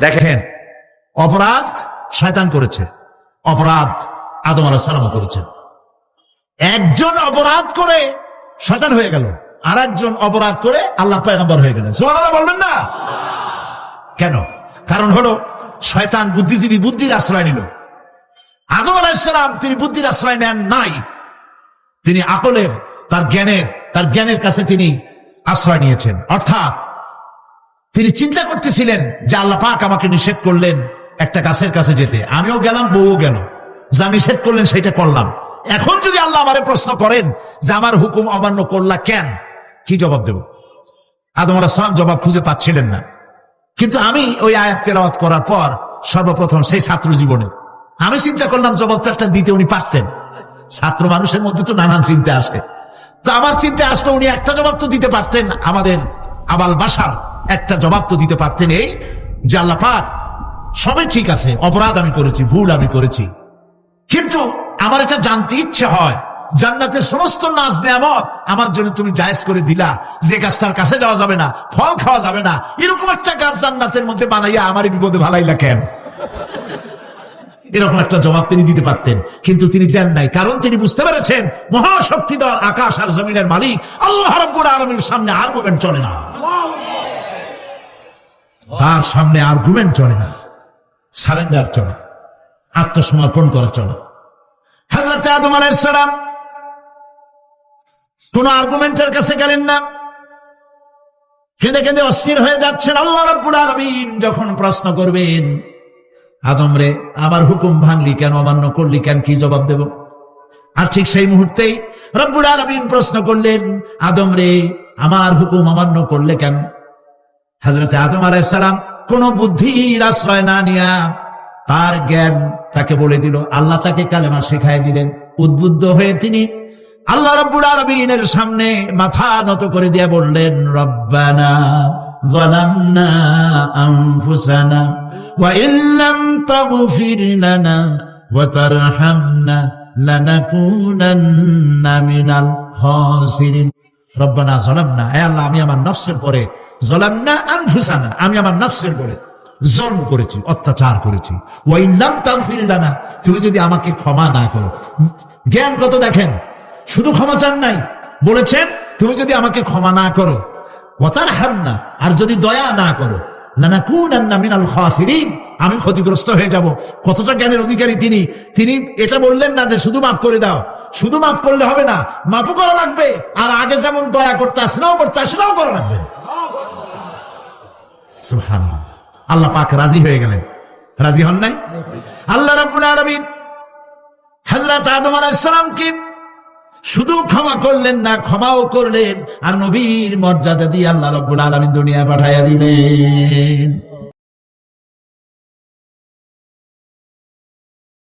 দেখেন, অপরাধ শয়তান করেছে। অপরাধ আদম আলাহিসাল্লাম করেছেন একজন অপরাধ করে শয়তান হয়ে গেল আর একজন অপরাধ করে আল্লাহ পয়গম্বর হয়ে গেলেন। সুবহানাল্লাহ বলবেন না? কেন? কারণ হলো, শয়তান বুদ্ধিজীবী বুদ্ধির আশ্রয় নিল। আদম আলাহিসাল্লাম তিনি বুদ্ধির আশ্রয় নেন নাই। তিনি আকলের, তার জ্ঞানের তার জ্ঞানের কাছে তিনি আশ্রয় নিয়েছেন। অর্থাৎ তিনি চিন্তা করতেছিলেন যে আল্লাহ পাক আমাকে নিষেধ করলেন একটা গাছের কাছে যেতে। আমিও গেলাম, বউও গেল। যা নিষেধ করলেন সেটা করলাম। এখন যদি আল্লাহ আমারে প্রশ্ন করেন যে আমার হুকুম অমান্য করলা কেন, কি জবাব দেব? আদম আলাহিসাম জবাব খুঁজে পাচ্ছিলেন না। কিন্তু আমি ওই আয়াত তেলাওয়াত করার পর সর্বপ্রথম সেই ছাত্র জীবনে আমি চিন্তা করলাম জবাব একটা দিতে উনি পারতেন। ছাত্র মানুষের মধ্যে তো নানান চিন্তা আসে। তো আমার চিন্তা আসলে উনি একটা জবাব তো দিতে পারতেন আমাদের আবাল বাসার। একটা জবাব তো দিতে পারতেন এই, যে আল্লাহ পাক, সবই ঠিক আছে, অপরাধ আমি করেছি, ভুল আমি করেছি। কিন্তু আমার এটা জানতে ইচ্ছে হয়, জান্নাতের সমস্ত নাচ নেয়ামত আমার জন্য তুমি জায়েজ করে দিলা, যে গাছটার কাছে যাওয়া যাবে না, ফল খাওয়া যাবে না, এরকম একটা গাছ জান্নাতের মধ্যে বানাইয়া আমার বিপদে ভালাইলা কেন? এরকম একটা জবাব তিনি দিতে পারতেন, কিন্তু তিনি দেন নাই, কারণ তিনি বুঝতে পেরেছেন, মহাশক্তিধর আকাশ আর জমিনের মালিক, আল্লাহ রব্বুল আলমীর সামনে আর্গুমেন্ট চলে না। তার সামনে আর্গুমেন্ট চলে না সারেন্ডার চলে, আত্মসমর্পণ করা চলে। হাজরত আদম আলাইসালাম কোন আর্গুমেন্টের কাছে গেলেন না। কেঁদে কেঁদে অস্থির হয়ে যাচ্ছেন আল্লাহ রব্বুল আলমিন, যখন প্রশ্ন করবেন, আদম রে, আমার হুকুম ভাঙলি কেন, অমান্য করলি কেন, কি জবাব দেব? আর ঠিক সেই মুহূর্তেই রব্বুল আলমিন প্রশ্ন করলেন, আদম রে, আমার হুকুম অমান্য করলে কেন? হাজরত আদম আলাইসালাম কোন বুদ্ধির আশ্রয় না নিয়া তার জ্ঞান তাকে বলে দিল আল্লাহ তাকে কালেমা শেখায় দিলেন উদ্বুদ্ধ হয়ে তিনি আল্লাহ রব্বুল আলমিনের সামনে মাথা নত করে দিয়ে বললেন রব্বানা ظلمنا أنفسنا وإن لم تغفر لنا وترحمنا لنكونن من الخاسرين রব্বানা জলামনা এ আল্লাহ আমি আমার নফসের পরে জলামনা আমি আমার নফসের পরে জন্ম করেছি, অত্যাচার করেছি। ওই নাম তাগফির লানা, তুমি যদি আমাকে ক্ষমা না করো। জ্ঞান কত দেখেন? শুধু ক্ষমা চান নাই। বলেছেন, তুমি যদি আমাকে ক্ষমা না করো হামনা আর যদি দয়া না করো আমি ক্ষতিগ্রস্ত হয়ে যাব। কতটা জ্ঞানের অধিকারী তিনি। তিনি এটা বললেন না যে শুধু মাফ করে দাও। শুধু মাফ করলে হবে না, মাফও করা লাগবে, আর আগে যেমন দয়া করতে আসলেও করতে আসলেও করা লাগবে। আল্লাহ পাক রাজি হয়ে গেলেন। রাজি হন নাই? আল্লাহ রাব্বুল আলমিন হযরত আদম আলাইসালামকে সালামকে শুধু ক্ষমা করলেন না, ক্ষমাও করলেন, আর নবীর মর্যাদা দিয়ে আল্লাহ রব্বুল আলমিন দুনিয়া পাঠাইয়া দিলেন।